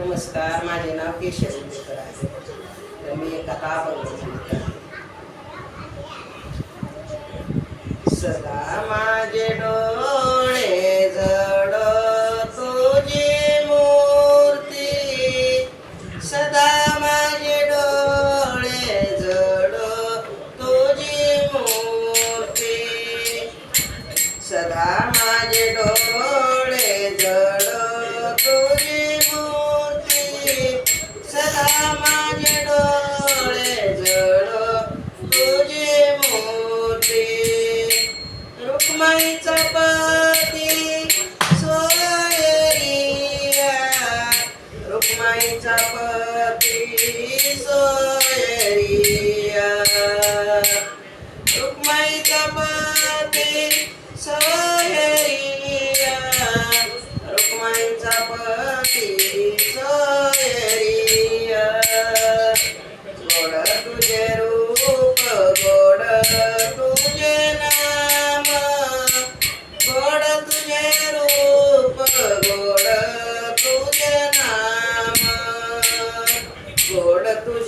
नमस्कार माझे नाव केशव उल्लेकर आहे तर मी एक कथा अभंग सदा माझे डोळे जड तुझी मूर्ती सदा माझे डोळे जड तुझी मूर्ती सदा माझे डोळे जड तुझी मूर्ती सदा माझे डोळे जड तुझी मूर्ती रुक्माईचा पती सोयरिया रुक्माईचा पती सोयरिया रुक्माईचा पती सोयरिया रुक्माईचा पती सोयरिया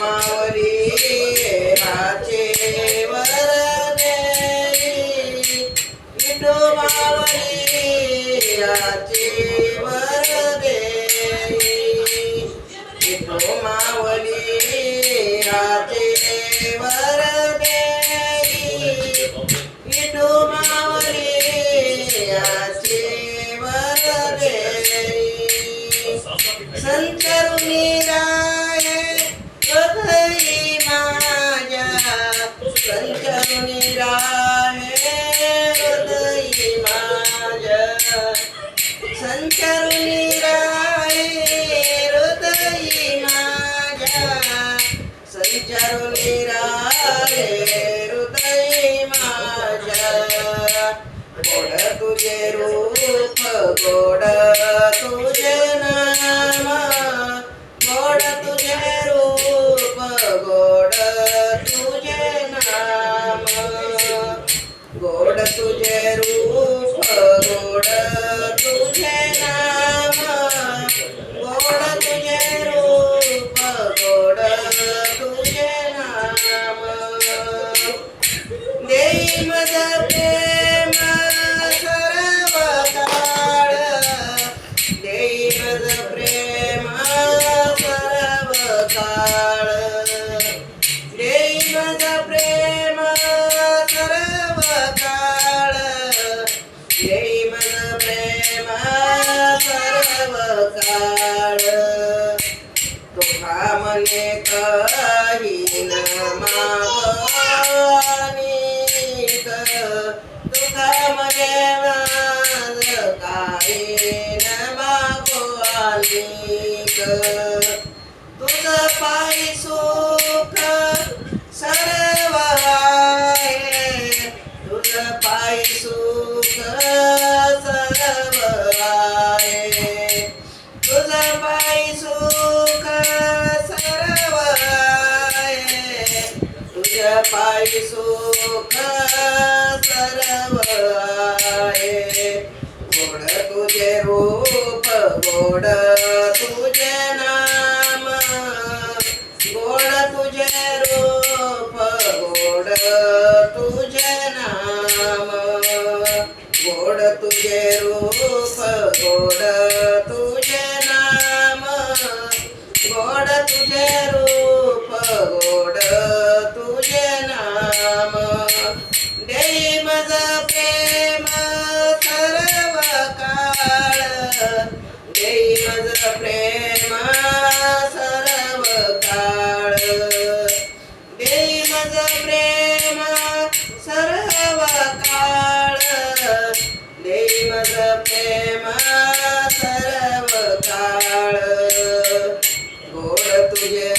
मावली हाचे वरदेवी इथो मावली हाचे वरदेवी इथो मावली हाचे वरदेवी इथो मावली हाचे वरदेवी संकर गोड तुझे रूप गोड तुझे नाम सर्व काळ तुका मने काही न मागणिक तुका मने माझ काही न मागवानिक तुझ पायी सो सुख सर्व आहे तुझ पायी सुख सर्व गोड तुझे रूप गोड तुझे नाम। गोड तुझे रूप गोड तुझे नाम। गोड तुझे रूप गोड गोड तुझे रूप गोड तुझे नाम. देई मज प्रेम सर्व काळ देई मज प्रेम सर्व काळ देई मज प्रेम सर्व काळ देई मज प्रेमा रूप